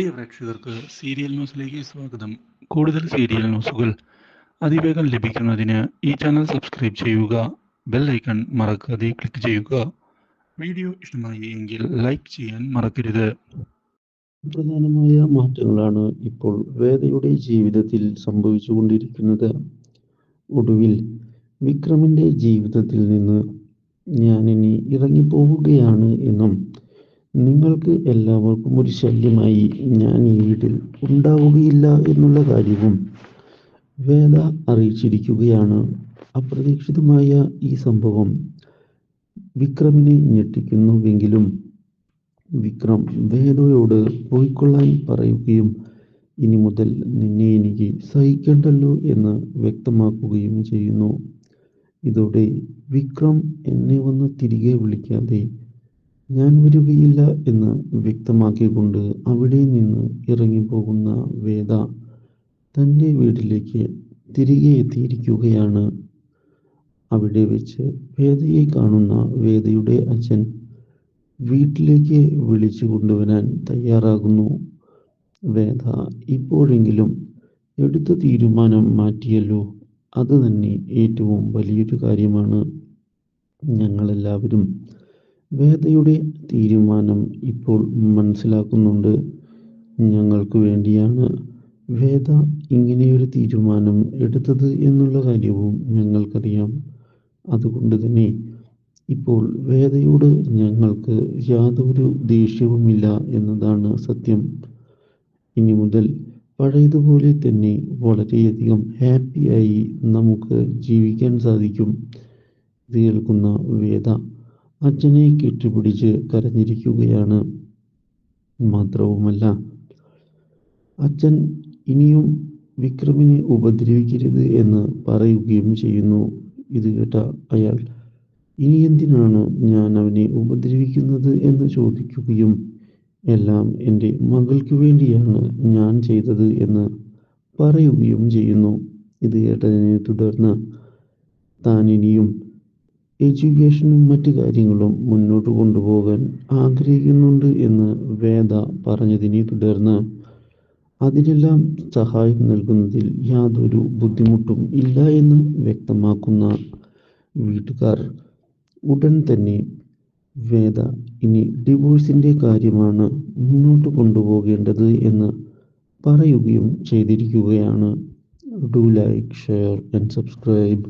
പ്രിയ പ്രേക്ഷകർക്ക് സീരിയൽ ന്യൂസിലേക്ക് സ്വാഗതം. കൂടുതൽ സീരിയൽ ന്യൂസുകൾ അതിവേഗം ലഭിക്കുന്നതിന് ഈ ചാനൽ സബ്സ്ക്രൈബ് ചെയ്യുക ബെൽ ഐക്കൺ മറക്കാതെ ക്ലിക്ക് ചെയ്യുക. വീഡിയോ ഇഷ്ടമായി എങ്കിൽ ലൈക്ക് ചെയ്യാൻ മറക്കരുത്. പ്രധാനമായ മാറ്റങ്ങളാണ് ഇപ്പോൾ വേദയുടെ ജീവിതത്തിൽ സംഭവിച്ചുകൊണ്ടിരിക്കുന്നത് ഒടുവിൽ വിക്രമിന്റെ ജീവിതത്തിൽ നിന്ന് ഞാനിനി ഇറങ്ങിപ്പോവുകയാണ് എന്നും നിങ്ങൾക്ക് എല്ലാവർക്കും ഒരു ശല്യമായി ഞാൻ ഈ വീട്ടിൽ ഉണ്ടാവുകയില്ല എന്നുള്ള കാര്യവും വേദ അറിയിച്ചിരിക്കുകയാണ്. അപ്രതീക്ഷിതമായ ഈ സംഭവം വിക്രമിനെ ഞെട്ടിക്കുന്നുവെങ്കിലും വിക്രം വേദയോട് പോയിക്കൊള്ളാൻ പറയുകയും ഇനി മുതൽ നിന്നെ എനിക്ക് സഹിക്കണ്ടല്ലോ എന്ന് വ്യക്തമാക്കുകയും ചെയ്യുന്നു. ഇതോടെ വിക്രം എന്നെ വന്ന് തിരികെ വിളിക്കാതെ ഞാൻ വരികയില്ല എന്ന് വ്യക്തമാക്കിക്കൊണ്ട് അവിടെ നിന്ന് ഇറങ്ങിപ്പോകുന്ന വേദ തന്റെ വീട്ടിലേക്ക് തിരികെ എത്തിയിരിക്കുകയാണ്. അവിടെ വെച്ച് വേദയെ കാണുന്ന വേദയുടെ അച്ഛൻ വീട്ടിലേക്ക് വിളിച്ചു കൊണ്ടുവരാൻ തയ്യാറാകുന്നു. വേദ ഇപ്പോഴെങ്കിലും എടുത്ത തീരുമാനം മാറ്റിയല്ലോ. അത് തന്നെ ഏറ്റവും വലിയൊരു കാര്യമാണ്. ഞങ്ങളെല്ലാവരും വേദയുടെ തീരുമാനം ഇപ്പോൾ മനസ്സിലാക്കുന്നുണ്ട്. ഞങ്ങൾക്ക് വേണ്ടിയാണ് വേദ ഇങ്ങനെയൊരു തീരുമാനം എടുത്തത് എന്നുള്ള കാര്യവും ഞങ്ങൾക്കറിയാം. അതുകൊണ്ട് തന്നെ ഇപ്പോൾ വേദയോട് ഞങ്ങൾക്ക് യാതൊരു ദേഷ്യവുമില്ല എന്നതാണ് സത്യം. ഇനി മുതൽ പഴയതുപോലെ തന്നെ വളരെയധികം ഹാപ്പിയായി നമുക്ക് ജീവിക്കാൻ സാധിക്കും. ഇത് കേൾക്കുന്ന വേദ അച്ഛനെ കെട്ടിപ്പിടിച്ച് കരഞ്ഞിരിക്കുകയാണ് മാത്രവുമല്ല അച്ഛൻ ഇനിയും വിക്രമിനെ ഉപദ്രവിക്കരുത് എന്ന് പറയുകയും ചെയ്യുന്നു. ഇത് കേട്ട അയാൾ ഇനി എന്തിനാണ് ഞാൻ അവനെ ഉപദ്രവിക്കുന്നത് എന്ന് ചോദിക്കുകയും എല്ലാം എന്റെ മകൾക്ക് വേണ്ടിയാണ് ഞാൻ ചെയ്തത് എന്ന് പറയുകയും ചെയ്യുന്നു. ഇത് കേട്ടതിനെ തുടർന്ന് താൻ ഇനിയും എഡ്യൂക്കേഷനും മറ്റു കാര്യങ്ങളും മുന്നോട്ട് കൊണ്ടുപോകാൻ ആഗ്രഹിക്കുന്നുണ്ട് എന്ന് വേദ പറഞ്ഞതിനെ തുടർന്ന് അതിനെല്ലാം സഹായം നൽകുന്നതിൽ യാതൊരു ബുദ്ധിമുട്ടും ഇല്ല എന്ന് വ്യക്തമാക്കുന്ന വീട്ടുകാർ ഉടൻ തന്നെ വേദ ഇനി ഡിവോഴ്സിന്റെ കാര്യമാണ് മുന്നോട്ട് കൊണ്ടുപോകേണ്ടത് എന്ന് പറയുകയും ചെയ്തിരിക്കുകയാണ്. Do like share and subscribe.